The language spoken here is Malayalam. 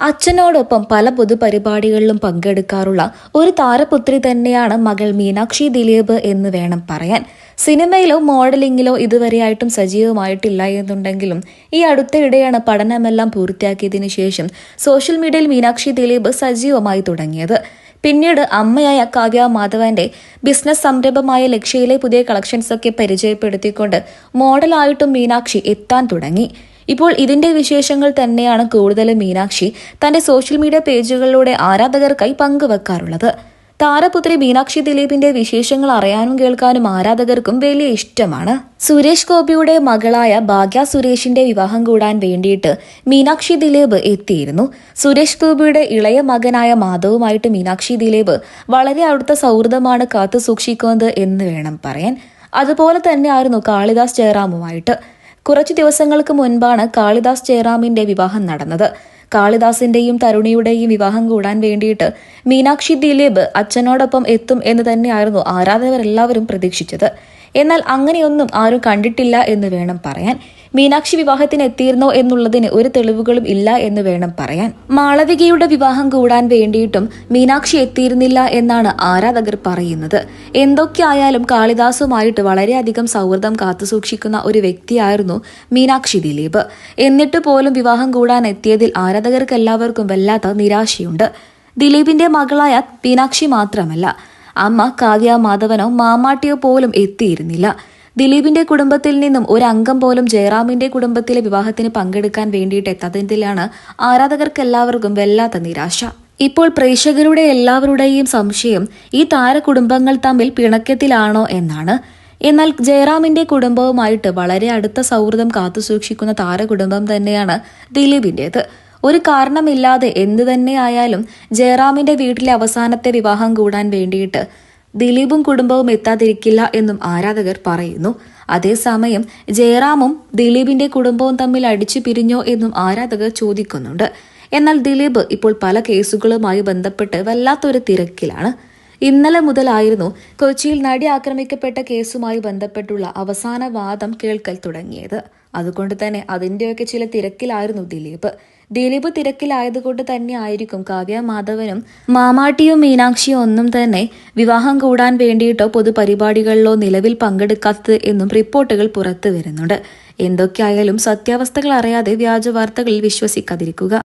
അച്ഛനോടൊപ്പം പല പൊതുപരിപാടികളിലും പങ്കെടുക്കാറുള്ള ഒരു താരപുത്രി തന്നെയാണ് മകൾ മീനാക്ഷി ദിലീപ് എന്ന് വേണം പറയാൻ. സിനിമയിലോ മോഡലിംഗിലോ ഇതുവരെയായിട്ടും സജീവമായിട്ടില്ല എന്നുണ്ടെങ്കിലും ഈ അടുത്തയിടെയാണ് പഠനമെല്ലാം പൂർത്തിയാക്കിയതിനു ശേഷം സോഷ്യൽ മീഡിയയിൽ മീനാക്ഷി ദിലീപ് സജീവമായി തുടങ്ങിയത്. പിന്നീട് അമ്മയായ കാവ്യ മാധവന്റെ ബിസിനസ് സംരംഭമായ ലക്ഷ്യയിലെ പുതിയ കളക്ഷൻസ് ഒക്കെ പരിചയപ്പെടുത്തിക്കൊണ്ട് മോഡലായിട്ടും മീനാക്ഷി എത്താൻ തുടങ്ങി. ഇപ്പോൾ ഇതിന്റെ വിശേഷങ്ങൾ തന്നെയാണ് കൂടുതലും മീനാക്ഷി തന്റെ സോഷ്യൽ മീഡിയ പേജുകളിലൂടെ ആരാധകർക്കായി പങ്കുവെക്കാറുള്ളത്. താരപുത്രി മീനാക്ഷി ദിലീപിന്റെ വിശേഷങ്ങൾ അറിയാനും കേൾക്കാനും ആരാധകർക്കും വലിയ ഇഷ്ടമാണ്. സുരേഷ് ഗോപിയുടെ മകളായ ഭാഗ്യ സുരേഷിന്റെ വിവാഹം കൂടാൻ വേണ്ടിയിട്ട് മീനാക്ഷി ദിലീപ് എത്തിയിരുന്നു. സുരേഷ് ഗോപിയുടെ ഇളയ മകനായ മാധവുമായിട്ട് മീനാക്ഷി ദിലീപ് വളരെ അടുത്ത സൗഹൃദമാണ് കാത്തു സൂക്ഷിക്കുന്നത് എന്ന് വേണം പറയാൻ. അതുപോലെ തന്നെയായിരുന്നു കാളിദാസ് ജയറാമുമായിട്ട്. കുറച്ചു ദിവസങ്ങൾക്ക് മുൻപാണ് കാളിദാസ് ജയറാമിന്റെ വിവാഹം നടന്നത്. കാളിദാസിന്റെയും തരുണിയുടെയും വിവാഹം കൂടാൻ വേണ്ടിയിട്ട് മീനാക്ഷി ദിലീപ് അച്ഛനോടൊപ്പം എത്തും എന്ന് തന്നെയായിരുന്നു ആരാധകരെല്ലാവരും പ്രതീക്ഷിച്ചത്. എന്നാൽ അങ്ങനെയൊന്നും ആരും കണ്ടിട്ടില്ല എന്ന് വേണം പറയാൻ. മീനാക്ഷി വിവാഹത്തിന് എത്തിയിരുന്നോ എന്നുള്ളതിന് ഒരു തെളിവുകളും ഇല്ല എന്ന് വേണം പറയാൻ. മാളവികയുടെ വിവാഹം കൂടാൻ വേണ്ടിയിട്ടും മീനാക്ഷി എത്തിയിരുന്നില്ല എന്നാണ് ആരാധകർ പറയുന്നത്. എന്തൊക്കെയായാലും കാളിദാസുമായിട്ട് വളരെയധികം സൗഹൃദം കാത്തുസൂക്ഷിക്കുന്ന ഒരു വ്യക്തിയായിരുന്നു മീനാക്ഷി ദിലീപ്. എന്നിട്ട് പോലും വിവാഹം കൂടാൻ എത്തിയതിൽ ആരാധകർക്ക് എല്ലാവർക്കും വല്ലാത്ത നിരാശയുണ്ട്. ദിലീപിന്റെ മകളായ മീനാക്ഷി മാത്രമല്ല അമ്മ കാവ്യ മാധവനോ മാമാട്ടിയോ പോലും എത്തിയിരുന്നില്ല. ദിലീപിന്റെ കുടുംബത്തിൽ നിന്നും ഒരു പോലും ജയറാമിന്റെ കുടുംബത്തിലെ വിവാഹത്തിന് പങ്കെടുക്കാൻ വേണ്ടിയിട്ട് എത്താത്തതിലാണ് ആരാധകർക്കെല്ലാവർക്കും വല്ലാത്ത നിരാശ. ഇപ്പോൾ പ്രേക്ഷകരുടെ എല്ലാവരുടെയും സംശയം ഈ താരകുടുംബങ്ങൾ തമ്മിൽ പിണക്കത്തിലാണോ എന്നാണ്. എന്നാൽ ജയറാമിന്റെ കുടുംബവുമായിട്ട് വളരെ അടുത്ത സൗഹൃദം കാത്തുസൂക്ഷിക്കുന്ന താരകുടുംബം തന്നെയാണ് ദിലീപിന്റേത്. ഒരു കാരണമില്ലാതെ എന്തു തന്നെയായാലും ജയറാമിന്റെ വീട്ടിലെ അവസാനത്തെ വിവാഹം കൂടാൻ വേണ്ടിയിട്ട് ദിലീപും കുടുംബവും എത്താതിരിക്കില്ല എന്നും ആരാധകർ പറയുന്നു. അതേസമയം ജയറാമും ദിലീപിന്റെ കുടുംബവും തമ്മിൽ അടിച്ചു പിരിഞ്ഞോ എന്നും ആരാധകർ ചോദിക്കുന്നുണ്ട്. എന്നാൽ ദിലീപ് ഇപ്പോൾ പല കേസുകളുമായി ബന്ധപ്പെട്ട് വല്ലാത്തൊരു തിരക്കിലാണ്. ഇന്നലെ മുതലായിരുന്നു കൊച്ചിയിൽ നടി ആക്രമിക്കപ്പെട്ട കേസുമായി ബന്ധപ്പെട്ടുള്ള അവസാന വാദം കേൾക്കൽ തുടങ്ങിയത്. അതുകൊണ്ട് തന്നെ അതിന്റെയൊക്കെ ചില തിരക്കിലായിരുന്നു ദിലീപ്. ദിലീപ് തിരക്കിലായതുകൊണ്ട് തന്നെ ആയിരിക്കും കാവ്യ മാധവനും മാമാട്ടിയും മീനാക്ഷിയും ഒന്നും തന്നെ വിവാഹം കൂടാൻ വേണ്ടിയിട്ടോ പൊതുപരിപാടികളിലോ നിലവിൽ പങ്കെടുക്കാത്തത് എന്നും റിപ്പോർട്ടുകൾ പുറത്തു വരുന്നുണ്ട്. എന്തൊക്കെയായാലും സത്യാവസ്ഥകൾ അറിയാതെ വ്യാജ വാർത്തകളിൽ വിശ്വസിക്കാതിരിക്കുക.